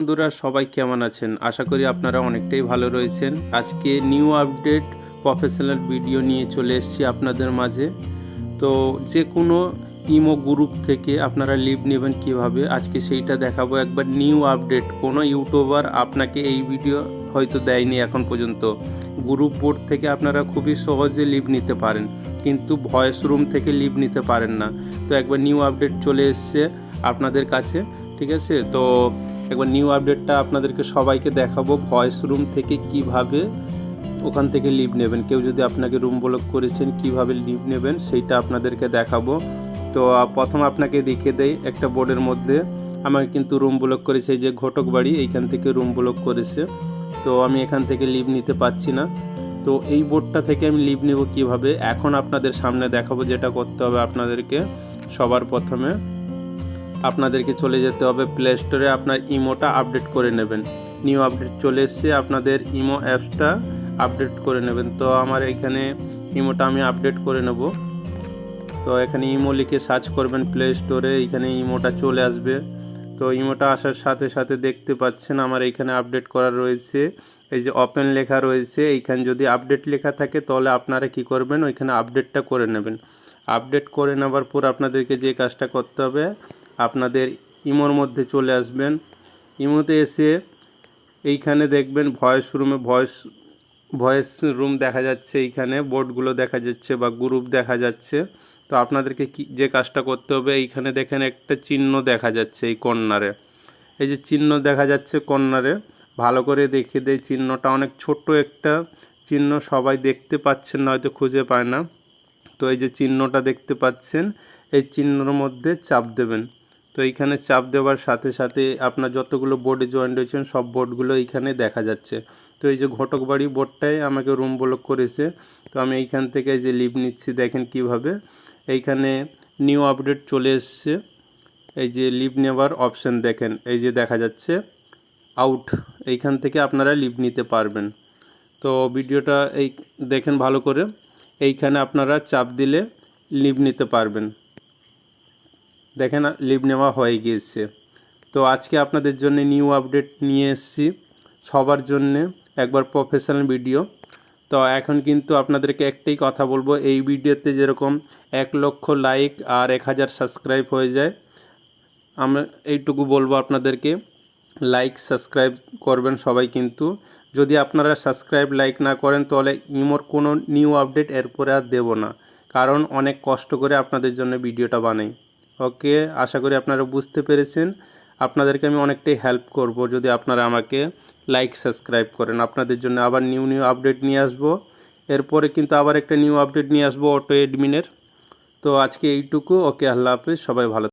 বন্ধুরা, সবাই কেমন আছেন? আশা করি আপনারা অনেকটাই ভালো রয়েছেন। আজকে নিউ আপডেট প্রফেশনাল ভিডিও নিয়ে চলে এসেছি আপনাদের মাঝে। তো যে কোনো ইমো গ্রুপ থেকে আপনারা লিভ নেবেন কীভাবে, আজকে সেইটা দেখাবো। একবার নিউ আপডেট কোনো ইউটিউবার আপনাকে এই ভিডিও হয়তো দেয়নি এখন পর্যন্ত। গ্রুপ বোর্ড থেকে আপনারা খুবই সহজে লিভ নিতে পারেন, কিন্তু ভয়েস রুম থেকে লিভ নিতে পারেন না। তো একবার নিউ আপডেট চলে এসছে আপনাদের কাছে, ঠিক আছে? তো একবার নিউ আপডেটটা আপনাদেরকে সবাইকে দেখাবো ভয়েস রুম থেকে কীভাবে ওখান থেকে লিভ নেবেন। কেউ যদি আপনাকে রুম ব্লক করেছেন, কীভাবে লিভ নেবেন, সেইটা আপনাদেরকে দেখাবো। তো প্রথম আপনাকে দেখিয়ে দেই একটা বোর্ডের মধ্যে। আমাকে কিন্তু রুম ব্লক করেছে এই যে ঘটক বাড়ি, এইখান থেকে রুম ব্লক করেছে। তো, আমি এখান থেকে লিভ নিতে পারছি না। তো, এই বোর্ডটা থেকে আমি লিভ নেব কীভাবে? এখন আপনাদের সামনে দেখাবো যেটা করতে হবে আপনাদেরকে সবার প্রথমে। আপনাদেরকে চলে যেতে হবে প্লে স্টোরে আপনার ইমোটা আপডেট করে নেবেন। নিউ আপডেট চলে এসছে, আপনাদের ইমো অ্যাপসটা আপডেট করে নেবেন। তো আমার এখানে ইমোটা আমি আপডেট করে নেব। তো এখানে ইমো লিখে সার্চ করবেন প্লে স্টোরে এখানে ইমোটা চলে আসবে। তো ইমোটা আসার সাথে সাথে দেখতে পাচ্ছেন আমার এখানে আপডেট করা রয়েছে। এই যে ওপেন লেখা রয়েছে, এইখানে যদি আপডেট লেখা থাকে তাহলে আপনারা কি করবেন? ওইখানে আপডেটটা করে নেবেন। আপডেট করে নেওয়ার পর আপনাদেরকে যে কাজটা করতে হবে আপনাদের ইমোর মধ্যে চলে আসবেন। ইমোতে এসে এইখানে দেখবেন ভয়েস রুমে ভয়েস ভয়েস রুম দেখা যাচ্ছে এইখানে, বোর্ডগুলো দেখা যাচ্ছে বা গ্রুপ দেখা যাচ্ছে। তো আপনাদেরকে কি, যে কাজটা করতে হবে, এইখানে দেখেন একটা চিহ্ন দেখা যাচ্ছে এই কর্নারে। এই যে চিহ্ন দেখা যাচ্ছে কর্নারে, ভালো করে দেখিয়ে দেয় চিহ্নটা অনেক ছোট্ট একটা চিহ্ন, সবাই দেখতে পাচ্ছেন না, হয়তো খুঁজে পায় না। তো এই যে চিহ্নটা দেখতে পাচ্ছেন, এই চিহ্নর মধ্যে চাপ দেবেন। তো এইখানে চাপ দেওয়ার সাথে সাথে আপনার যতগুলো বোর্ডে জয়েন্ট হয়েছেন, সব বোর্ডগুলো এইখানে দেখা যাচ্ছে। তো এই যে ঘটক বাড়ি বোর্ডটাই আমাকে রুম ব্লক করেছে। তো আমি এইখান থেকে এই যে লিভ নিচ্ছি, দেখেন কীভাবে। এইখানে নিউ আপডেট চলে এসছে। এই যে লিভ নেওয়ার অপশান দেখেন, এই যে দেখা যাচ্ছে আউট এইখান থেকে আপনারা লিভ নিতে পারবেন। তো ভিডিওটা এই দেখেন ভালো করে। এইখানে আপনারা চাপ দিলে লিভ নিতে পারবেন। দেখেন লিভ নেওয়া হয়ে গিয়েছে। তো আজকে আপনাদের জন্য নিউ আপডেট নিয়ে এসেছি। সবার জন্যে একবার প্রফেশনাল ভিডিও তো এখন কিন্তু আপনাদেরকে একটাই কথা বলব, এই ভিডিওতে যেরকম এক লক্ষ লাইক আর এক হাজার সাবস্ক্রাইব হয়ে যায়, আমরা এইটুকু বলব আপনাদেরকে। লাইক সাবস্ক্রাইব করবেন সবাই কিন্তু। যদি আপনারা সাবস্ক্রাইব লাইক না করেন, তাহলে ইমোর কোনো নিউ আপডেট এরপরে আর দেবো না। কারণ অনেক কষ্ট করে আপনাদের জন্য ভিডিওটা বানাই। ওকে, আশা করি আপনারা বুঝতে পেরেছেন। আপনাদেরকে আমি অনেকটাই হেল্প করব যদি আপনারা আমাকে লাইক সাবস্ক্রাইব করেন। আপনাদের জন্য আবার নিউ নিউ আপডেট নিয়ে আসব। এরপরে কিন্তু আবার একটা নিউ আপডেট নিয়ে আসব অটো এডমিনের তো আজকে এইটুকু। ওকে, আল্লাহ হাফিজ। সবাই ভালো